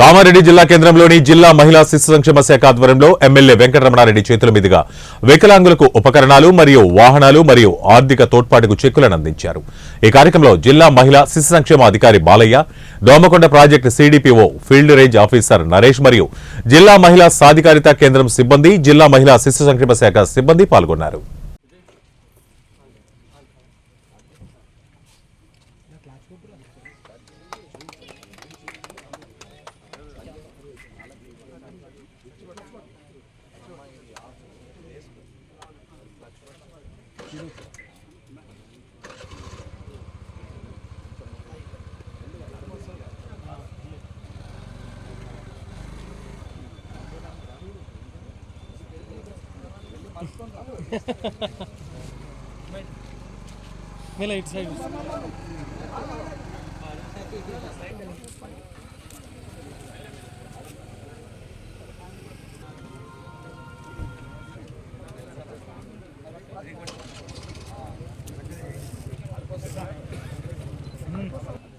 కామారెడ్డి జిల్లా కేంద్రంలోని జిల్లా మహిళా శిశు సంక్షేమ శాఖ ఆధ్వర్యంలో ఎమ్మెల్యే వెంకటరమణారెడ్డి చేతుల మీదుగా వికలాంగులకు ఉపకరణాలు మరియు వాహనాలు మరియు ఆర్థిక తోడ్పాటుకు చెక్కులను అందించారు. ఈ కార్యక్రమంలో జిల్లా మహిళా శిశు సంక్షేమ అధికారి Balayya Domakonda project CDPO field range officer Naresh మరియు జిల్లా మహిళా సాధికారిత కేంద్రం సిబ్బంది జిల్లా మహిళా శిశు సంక్షేమ శాఖ సిబ్బంది పాల్గొన్నారు. ಮೇಲೆ ಇಟ್ ಸೈಡ್ Gracias.